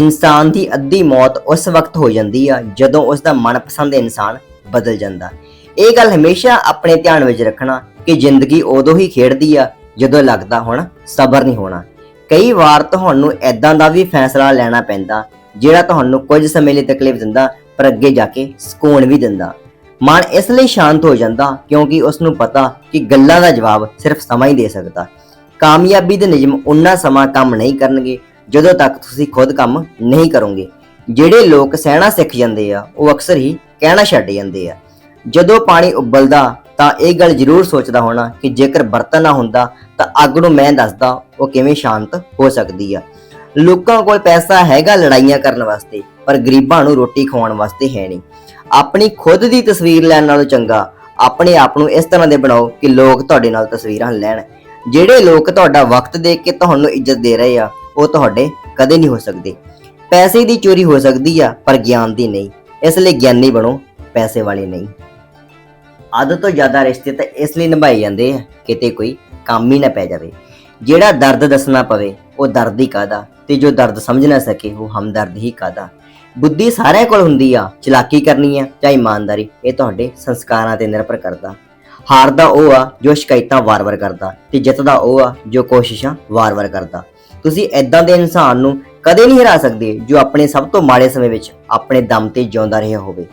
ਇਨਸਾਨ ਦੀ ਅੱਧੀ ਮੌਤ ਉਸ ਵਕਤ ਹੋ ਜਾਂਦੀ ਆ ਜਦੋਂ ਉਸ ਦਾ ਮਨਪਸੰਦ ਇਨਸਾਨ ਬਦਲ ਜਾਂਦਾ। ਇਹ ਗੱਲ ਹਮੇਸ਼ਾ ਆਪਣੇ ਧਿਆਨ ਵਿੱਚ ਰੱਖਣਾ ਕਿ ਜ਼ਿੰਦਗੀ ਉਦੋਂ ਹੀ ਖੇਡਦੀ ਆ ਜਦੋਂ ਲੱਗਦਾ ਹੁਣ ਸਬਰ ਨਹੀਂ ਹੋਣਾ। ਕਈ ਵਾਰ ਤੁਹਾਨੂੰ ਐਦਾਂ ਦਾ ਵੀ ਫੈਸਲਾ ਲੈਣਾ ਪੈਂਦਾ ਜਿਹੜਾ ਤੁਹਾਨੂੰ ਕੁਝ ਸਮੇਂ ਲਈ ਤਕਲੀਫ ਦਿੰਦਾ ਪਰ ਅੱਗੇ ਜਾ ਕੇ ਸਕੂਨ ਵੀ ਦਿੰਦਾ। ਮਨ ਇਸ ਲਈ ਸ਼ਾਂਤ ਹੋ ਜਾਂਦਾ ਕਿਉਂਕਿ ਉਸ ਨੂੰ ਪਤਾ ਕਿ ਗੱਲਾਂ ਦਾ ਜਵਾਬ ਸਿਰਫ ਸਮਾਂ ਹੀ ਦੇ ਸਕਦਾ। ਕਾਮਯਾਬੀ ਦੇ ਨਿਯਮ ਉਨਾ ਸਮਾਂ ਕੰਮ ਨਹੀਂ ਕਰਨਗੇ। ਜਦੋਂ ਤੱਕ ਤੁਸੀਂ ਖੁਦ ਕੰਮ ਨਹੀਂ ਕਰੋਗੇ। ਜਿਹੜੇ ਲੋਕ ਸਹਿਣਾ ਸਿੱਖ ਜਾਂਦੇ ਆ, ਉਹ ਅਕਸਰ ਹੀ ਕਹਿਣਾ ਛੱਡ ਜਾਂਦੇ ਆ। ਜਦੋਂ ਪਾਣੀ ਉਬਲਦਾ, ਤਾਂ ਇਹ ਗੱਲ ਜ਼ਰੂਰ ਸੋਚਦਾ ਹੋਣਾ ਕਿ ਜੇਕਰ ਬਰਤਨ ਨਾ ਹੁੰਦਾ, ਤਾਂ ਅੱਗ ਨੂੰ ਮੈਂ ਦੱਸਦਾ, ਉਹ ਕਿਵੇਂ ਸ਼ਾਂਤ ਹੋ ਸਕਦੀ ਆ। ਲੋਕਾਂ ਕੋਲ ਪੈਸਾ ਹੈਗਾ ਲੜਾਈਆਂ ਕਰਨ ਵਾਸਤੇ, ਪਰ ਗਰੀਬਾਂ ਨੂੰ ਰੋਟੀ ਖਵਾਉਣ ਵਾਸਤੇ ਹੈ ਨਹੀਂ। ਆਪਣੀ ਖੁਦ ਦੀ ਤਸਵੀਰ ਲੈਣ ਨਾਲੋਂ ਚੰਗਾ, ਆਪਣੇ ਆਪ ਨੂੰ ਇਸ ਤਰ੍ਹਾਂ ਦੇ ਬਣਾਓ ਕਿ ਲੋਕ ਤੁਹਾਡੇ ਨਾਲ ਤਸਵੀਰਾਂ ਲੈਣ। ਜਿਹੜੇ ਲੋਕ ਤੁਹਾਡਾ ਵਕਤ ਦੇਖ ਕੇ ਤੁਹਾਨੂੰ ਇੱਜ਼ਤ ਦੇ ਰਹੇ ਆ ਉਹ ਤੁਹਾਡੇ ਕਦੇ ਨਹੀਂ ਹੋ ਸਕਦੇ। ਪੈਸੇ ਦੀ ਚੋਰੀ ਹੋ ਸਕਦੀ ਆ, ਪਰ ਗਿਆਨ ਦੀ ਨਹੀਂ। ਇਸ ਲਈ ਗਿਆਨੀ ਬਣੋ, ਪੈਸੇ ਵਾਲੇ ਨਹੀਂ। ਅੱਧ ਤੋਂ ਜ਼ਿਆਦਾ ਰਿਸ਼ਤੇ ਤਾਂ ਇਸ ਲਈ ਨਿਭਾਏ ਜਾਂਦੇ ਆ, ਕਿਤੇ ਕੋਈ ਕੰਮ ਹੀ ਨਾ ਪੈ ਜਾਵੇ। ਜਿਹੜਾ ਦਰਦ ਦੱਸਣਾ ਪਵੇ, ਉਹ ਦਰਦ ਹੀ ਕਾਦਾ ਤੇ ਜੋ ਦਰਦ ਸਮਝ ਨਾ ਸਕੇ, ਉਹ ਹਮਦਰਦ ਹੀ ਕਾਦਾ ਬੁੱਧੀ ਸਾਰਿਆਂ ਕੋਲ ਹੁੰਦੀ ਆ, ਚਲਾਕੀ ਕਰਨੀ ਆ ਜਾਂ ਇਮਾਨਦਾਰੀ, ਇਹ ਤੁਹਾਡੇ ਸੰਸਕਾਰਾਂ ਤੇ ਨਿਰਭਰ ਕਰਦਾ। ਹਾਰਦਾ ਉਹ ਆ ਜੋ ਸ਼ਿਕਾਇਤਾਂ ਵਾਰ-ਵਾਰ ਕਰਦਾ ਤੇ ਜਿੱਤਦਾ ਉਹ ਆ ਜੋ ਕੋਸ਼ਿਸ਼ਾਂ ਵਾਰ-ਵਾਰ ਕਰਦਾ। ਤੁਸੀਂ ਐਦਾਂ ਦੇ ਇਨਸਾਨ ਨੂੰ ਕਦੇ ਨਹੀਂ ਹਰਾ ਸਕਦੇ ਜੋ ਆਪਣੇ ਸਭ ਤੋਂ ਮਾੜੇ ਸਮੇਂ ਵਿੱਚ ਆਪਣੇ ਦਮ ਤੇ ਜਿਉਂਦਾ ਰਿਹਾ ਹੋਵੇ।